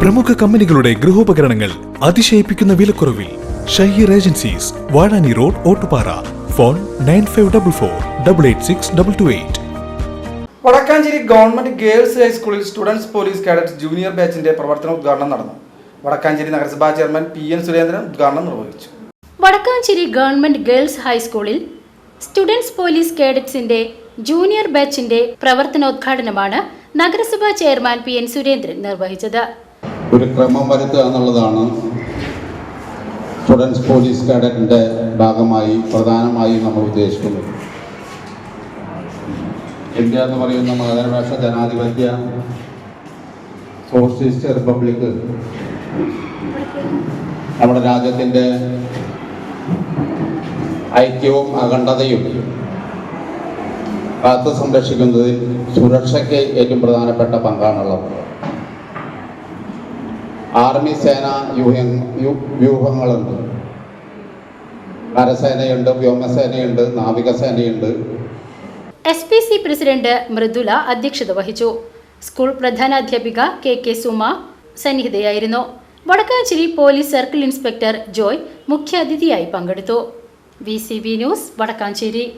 പ്രമുഖ കമ്പനികളുടെ ഗൃഹോപകരണങ്ങൾ അതിശയിപ്പിക്കുന്ന വിലക്കുറവിൽ Shaheer agencies Vazhani road Ottupara. Phone nine five double four double eight six double two eight. Vadakkanchery government girls ഹൈസ്കൂളിൽ students police cadet junior ബാച്ചിന്റെ പ്രവർത്തന ഉദ്ഘാടനം നടന്നു. വടക്കാഞ്ചേരി നഗരസഭാ ചെയർമാൻ പി എൻ സുരേന്ദ്രൻ ഉദ്ഘാടനം നിർവഹിച്ചു. വടക്കാഞ്ചേരി ഗവൺമെന്റ് ഗേൾസ് ഹൈസ്കൂളിൽ സ്റ്റുഡൻസ് പോലീസ് കേഡറ്റ്സിന്റെ ജൂനിയർ ബാച്ചിന്റെ പ്രവർത്തനോദ്ഘാടനമാണ് നഗരസഭാ ചെയർമാൻ പി എൻ സുരേന്ദ്രൻ നിർവഹിച്ചത്. ഒരു ക്രമം വരുത്തുക എന്നുള്ളതാണ് സ്റ്റുഡൻസ് പോലീസ് കേഡറ്റിന്റെ ഭാഗമായി പ്രധാനമായും നമ്മൾ ഉദ്ദേശിക്കുന്നത്. ഇന്ത്യ എന്ന് പറയുന്ന മാതൃഭാഷ ജനാധിപത്യ സോഷ്യലിസ്റ്റ് റിപ്പബ്ലിക് നമ്മുടെ രാജ്യത്തിന്റെ ഐക്യവും അഖണ്ഡതയും കാത്തു സംരക്ഷിക്കുന്നതിൽ സുരക്ഷയ്ക്ക് ഏറ്റവും പ്രധാനപ്പെട്ട പങ്കാണുള്ളത്. ആർമി സേന വ്യൂഹ- വ്യൂഹ- വ്യൂഹങ്ങളുണ്ട്. കരസേനയുണ്ട് വ്യോമസേനയുണ്ട് നാവികസേനയുണ്ട്. S P C president Mridula അധ്യക്ഷത വഹിച്ചു. സ്കൂൾ പ്രധാനാധ്യാപിക K K Suma സന്നിഹിതയായിരുന്നു. Vadakkanchery police circle inspector Joy മുഖ്യാതിഥിയായി പങ്കെടുത്തു. V C B news Vadakkanchery.